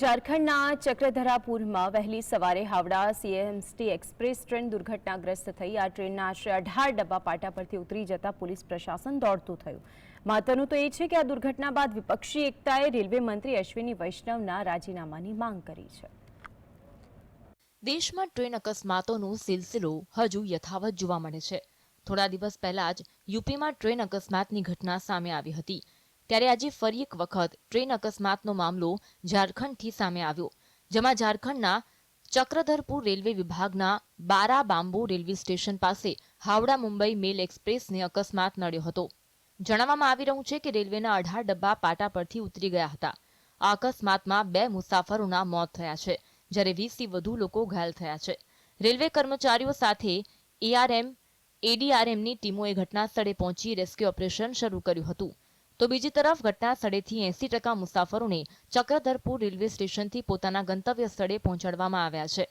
ઝારખંડના ચક્રધરાપુરમાં વહેલી સવારે હાવડા સીએમસી એક્સપ્રેસ ટ્રેન દુર્ઘટનાગ્રસ્ત થઈ. આ ટ્રેનના આશરે અઢાર ડબ્બા પાટા પરથી ઉતરી જતા પોલીસ પ્રશાસન દોડતું થયું. મહત્વનું તો એ છે કે આ દુર્ઘટના બાદ વિપક્ષી એકતાએ રેલવે મંત્રી અશ્વિની વૈષ્ણવના રાજીનામાની માંગ કરી છે. દેશમાં ટ્રેન અકસ્માતોનો સિલસિલો હજુ યથાવત જોવા મળે છે. થોડા દિવસ પહેલા જ યુપીમાં ટ્રેન અકસ્માતની ઘટના સામે આવી હતી. ત્યારે આજે ફરી એક વખત ટ્રેન અકસ્માતનો મામલો ઝારખંડથી સામે આવ્યો, જેમાં ઝારખંડના ચક્રધરપુર રેલવે વિભાગના બારા બાંબુ રેલવે સ્ટેશન પાસે હાવડા મુંબઈ મેલ એક્સપ્રેસને અકસ્માત નડ્યો હતો. જણાવવામાં આવી રહ્યું છે કે રેલવેના અઢાર ડબ્બા પાટા પરથી ઉતરી ગયા હતા. આ અકસ્માતમાં બે મુસાફરોના મોત થયા છે, જ્યારે વીસથી વધુ લોકો ઘાયલ થયા છે. રેલવે કર્મચારીઓ સાથે એઆરએમ, એડીઆરએમની ટીમોએ ઘટના સ્થળે પહોંચી રેસ્ક્યુ ઓપરેશન શરૂ કર્યું હતું. તો બીજી તરફ ઘટના સ્થળેથી એસી ટકા મુસાફરોને ચક્રધરપુર રેલવે સ્ટેશનથી પોતાના ગંતવ્ય સ્થળે પહોંચાડવામાં આવ્યા છે.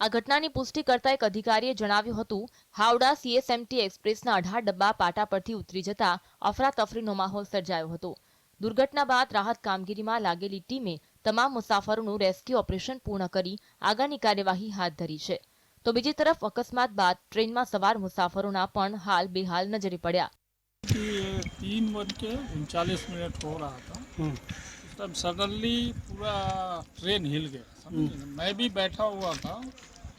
આ ઘટનાની પુષ્ટિ કરતા એક અધિકારીએ જણાવ્યું હતું, હાવડા સીએસએમટી એક્સપ્રેસના અઢાર ડબ્બા પાટા પરથી ઉતરી જતા અફરાતફરીનો માહોલ સર્જાયો હતો. દુર્ઘટના બાદ રાહત કામગીરીમાં લાગેલી ટીમે તમામ મુસાફરોનું રેસ્ક્યુ ઓપરેશન પૂર્ણ કરી આગળની કાર્યવાહી હાથ ધરી છે. તો બીજી તરફ અકસ્માત બાદ ટ્રેનમાં સવાર મુસાફરોના પણ હાલ બેહાલ નજરે પડ્યા. तीन बज के उनचालीस मिनट हो रहा था। उस टाइम सडनली पूरा ट्रेन हिल गया समझे मैं भी बैठा हुआ था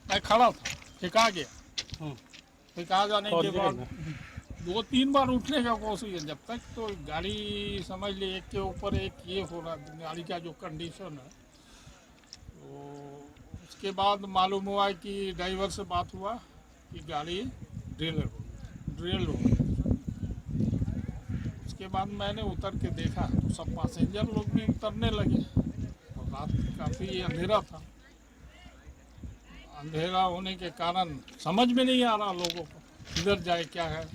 मैं खड़ा था फेंका गया। फेंका जाने के बाद दो तीन बार उठने का कोशिश किया। जब तक तो गाड़ी समझ ली एक के ऊपर एक ये हो रहा गाड़ी का जो कंडीशन है तो उसके बाद मालूम हुआ कि ड्राइवर से बात हुआ कि गाड़ी ड्रिल हो ड्रिल हो गई। उसके बाद मैंने उतर के देखा तो सब पैसेंजर लोग भी उतरने लगे और रात काफ़ी अंधेरा था अंधेरा होने के कारण समझ में नहीं आ रहा लोगों को किधर जाए क्या है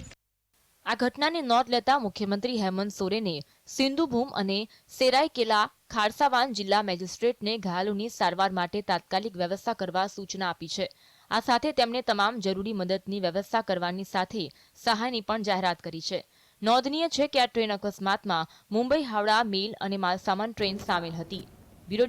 આ ઘટનાની નોંધ લેતા મુખ્યમંત્રી હેમંત સોરેને સિંધુભૂમ અને સેરાયકેલા ખારસાવાન જિલ્લા મેજિસ્ટ્રેટને ઘાયલોની સારવાર માટે તાત્કાલિક વ્યવસ્થા કરવા સૂચના આપી છે આ સાથે તેમણે તમામ જરૂરી મદદની વ્યવસ્થા કરવાની સાથે સહાયની પણ જાહેરાત કરી છે નોંધનીય છે કે આ ટ્રેન અકસ્માતમાં મુંબઈ, હાવડા, મેલ અને માલસામાન ટ્રેન સામેલ હતી. બ્યુરો